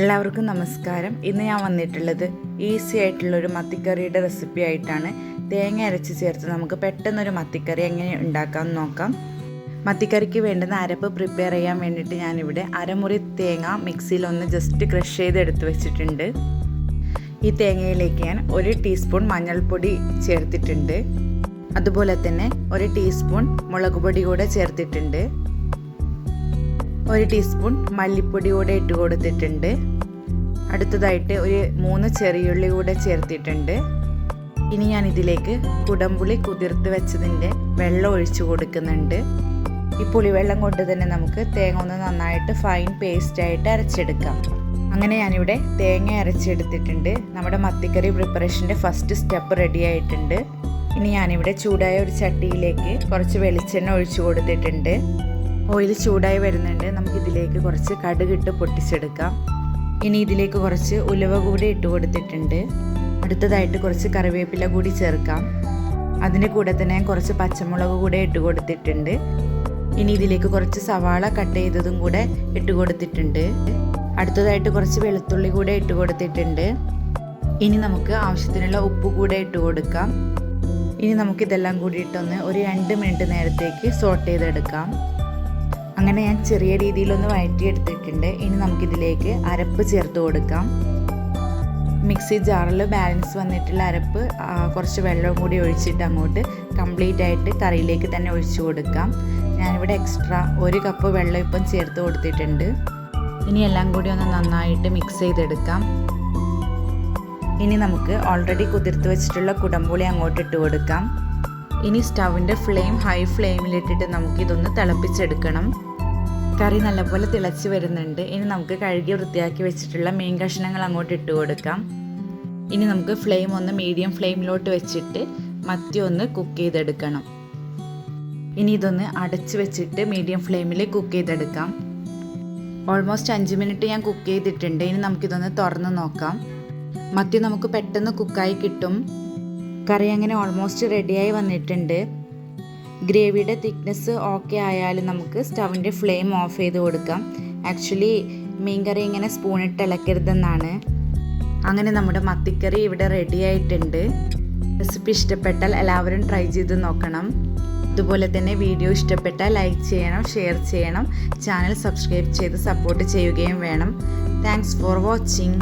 എല്ലാവർക്കും നമസ്കാരം. ഇന്ന് ഞാൻ വന്നിട്ടുള്ളത് ഈസി ആയിട്ടുള്ള ഒരു മത്തിക്കറിയുടെ റെസിപ്പി ആയിട്ടാണ്. തേങ്ങ അരച്ച് ചേർത്ത് നമുക്ക് പെട്ടെന്നൊരു മത്തിക്കറി എങ്ങനെ ഉണ്ടാക്കാമെന്ന് നോക്കാം. മത്തിക്കറിക്ക് വേണ്ടുന്ന അരപ്പ് പ്രിപ്പയർ ചെയ്യാൻ വേണ്ടിയിട്ട് ഞാനിവിടെ അരമുറി തേങ്ങ മിക്സിയിൽ ഒന്ന് ജസ്റ്റ് ക്രഷ് ചെയ്ത് എടുത്ത് വെച്ചിട്ടുണ്ട്. ഈ തേങ്ങയിലേക്ക് ഞാൻ ഒരു ടീസ്പൂൺ മഞ്ഞൾപ്പൊടി ചേർത്തിട്ടുണ്ട്. അതുപോലെ തന്നെ ഒരു ടീസ്പൂൺ മുളക് പൊടി കൂടെ ചേർത്തിട്ടുണ്ട്. ഒരു ടീസ്പൂൺ മല്ലിപ്പൊടി കൂടെ ഇട്ട് കൊടുത്തിട്ടുണ്ട്. അടുത്തതായിട്ട് ഒരു മൂന്ന് ചെറിയുള്ളി കൂടെ ചേർത്തിട്ടുണ്ട്. ഇനി ഞാൻ ഇതിലേക്ക് കുടംപുളി കുതിർത്ത് വെച്ചതിന്റെ വെള്ളം ഒഴിച്ചു കൊടുക്കുന്നുണ്ട്. ഈ പുളിവെള്ളം കൊണ്ട് തന്നെ നമുക്ക് തേങ്ങ ഒന്ന് നന്നായിട്ട് ഫൈൻ പേസ്റ്റായിട്ട് അരച്ചെടുക്കാം. അങ്ങനെ ഞാനിവിടെ തേങ്ങ അരച്ചെടുത്തിട്ടുണ്ട്. നമ്മുടെ മത്തിക്കറി പ്രിപ്പറേഷന്റെ ഫസ്റ്റ് സ്റ്റെപ്പ് റെഡി ആയിട്ടുണ്ട്. ഇനി ഞാനിവിടെ ചൂടായ ഒരു ചട്ടിയിലേക്ക് കുറച്ച് വെളിച്ചെണ്ണ ഒഴിച്ചു കൊടുത്തിട്ടുണ്ട്. ഓയിൽ ചൂടായി വരുന്നുണ്ട്. നമുക്കിതിലേക്ക് കുറച്ച് കടുകിട്ട് പൊട്ടിച്ചെടുക്കാം. ഇനി ഇതിലേക്ക് കുറച്ച് ഉലുവ കൂടി ഇട്ട് കൊടുത്തിട്ടുണ്ട്. അടുത്തതായിട്ട് കുറച്ച് കറിവേപ്പില കൂടി ചേർക്കാം. അതിന്റെ കൂടെ തന്നെ കുറച്ച് പച്ചമുളക് കൂടെ ഇട്ട് കൊടുത്തിട്ടുണ്ട്. ഇനി ഇതിലേക്ക് കുറച്ച് സവാള കട്ട് ചെയ്തതും കൂടെ ഇട്ട് കൊടുത്തിട്ടുണ്ട്. അടുത്തതായിട്ട് കുറച്ച് വെളുത്തുള്ളി കൂടെ ഇട്ട് കൊടുത്തിട്ടുണ്ട്. ഇനി നമുക്ക് ആവശ്യത്തിനുള്ള ഉപ്പ് കൂടെ ഇട്ട് കൊടുക്കാം. ഇനി നമുക്കിതെല്ലാം കൂടിയിട്ടൊന്ന് ഒരു രണ്ട് മിനിറ്റ് നേരത്തേക്ക് സോട്ട് ചെയ്തെടുക്കാം. അങ്ങനെ ഞാൻ ചെറിയ രീതിയിലൊന്ന് വഴറ്റിയെടുത്തിട്ടുണ്ട്. ഇനി നമുക്കിതിലേക്ക് അരപ്പ് ചേർത്ത് കൊടുക്കാം. മിക്സി ജാറിൽ ബാലൻസ് വന്നിട്ടുള്ള അരപ്പ് കുറച്ച് വെള്ളം കൂടി ഒഴിച്ചിട്ട് അങ്ങോട്ട് കംപ്ലീറ്റ് ആയിട്ട് കറിയിലേക്ക് തന്നെ ഒഴിച്ചു കൊടുക്കാം. ഞാനിവിടെ എക്സ്ട്രാ ഒരു കപ്പ് വെള്ളം ഇപ്പം ചേർത്ത് കൊടുത്തിട്ടുണ്ട്. ഇനി എല്ലാം കൂടി ഒന്ന് നന്നായിട്ട് മിക്സ് ചെയ്തെടുക്കാം. ഇനി നമുക്ക് ഓൾറെഡി കുതിർത്ത് വെച്ചിട്ടുള്ള കുടംപുളി അങ്ങോട്ട് ഇട്ട് കൊടുക്കാം. ഇനി സ്റ്റവിന്റെ ഫ്ലെയിം ഹൈ ഫ്ലെയിമിലിട്ടിട്ട് നമുക്കിതൊന്ന് തിളപ്പിച്ചെടുക്കണം. കറി നല്ലപോലെ തിളച്ച് വരുന്നുണ്ട്. ഇനി നമുക്ക് കഴുകി വൃത്തിയാക്കി വെച്ചിട്ടുള്ള മീൻ കഷ്ണങ്ങൾ അങ്ങോട്ട് ഇട്ട് കൊടുക്കാം. ഇനി നമുക്ക് ഫ്ലെയിം ഒന്ന് മീഡിയം ഫ്ലെയിമിലോട്ട് വെച്ചിട്ട് മത്തി ഒന്ന് കുക്ക് ചെയ്തെടുക്കണം. ഇനി ഇതൊന്ന് അടച്ച് വെച്ചിട്ട് മീഡിയം ഫ്ലെയിമിൽ കുക്ക് ചെയ്തെടുക്കാം. ഓൾമോസ്റ്റ് അഞ്ച് മിനിറ്റ് ഞാൻ കുക്ക് ചെയ്തിട്ടുണ്ട്. ഇനി നമുക്കിതൊന്ന് തുറന്ന് നോക്കാം. മത്തി നമുക്ക് പെട്ടെന്ന് കുക്കായി കിട്ടും. കറി അങ്ങനെ ഓൾമോസ്റ്റ് റെഡിയായി വന്നിട്ടുണ്ട്. ഗ്രേവിയുടെ തിക്നെസ് ഓക്കെ ആയാലും നമുക്ക് സ്റ്റവിന്റെ ഫ്ലെയിം ഓഫ് ചെയ്ത് കൊടുക്കാം. ആക്ച്വലി മീൻകറി ഇങ്ങനെ സ്പൂണിട്ട് ഇളക്കരുതെന്നാണ്. അങ്ങനെ നമ്മുടെ മത്തിക്കറി ഇവിടെ റെഡി ആയിട്ടുണ്ട്. റെസിപ്പി ഇഷ്ടപ്പെട്ടാൽ എല്ലാവരും ട്രൈ ചെയ്ത് നോക്കണം. അതുപോലെ തന്നെ വീഡിയോ ഇഷ്ടപ്പെട്ടാൽ ലൈക്ക് ചെയ്യണം ഷെയർ ചെയ്യണം. ചാനൽ സബ്സ്ക്രൈബ് ചെയ്ത് സപ്പോർട്ട് ചെയ്യുകയും വേണം. Thanks for watching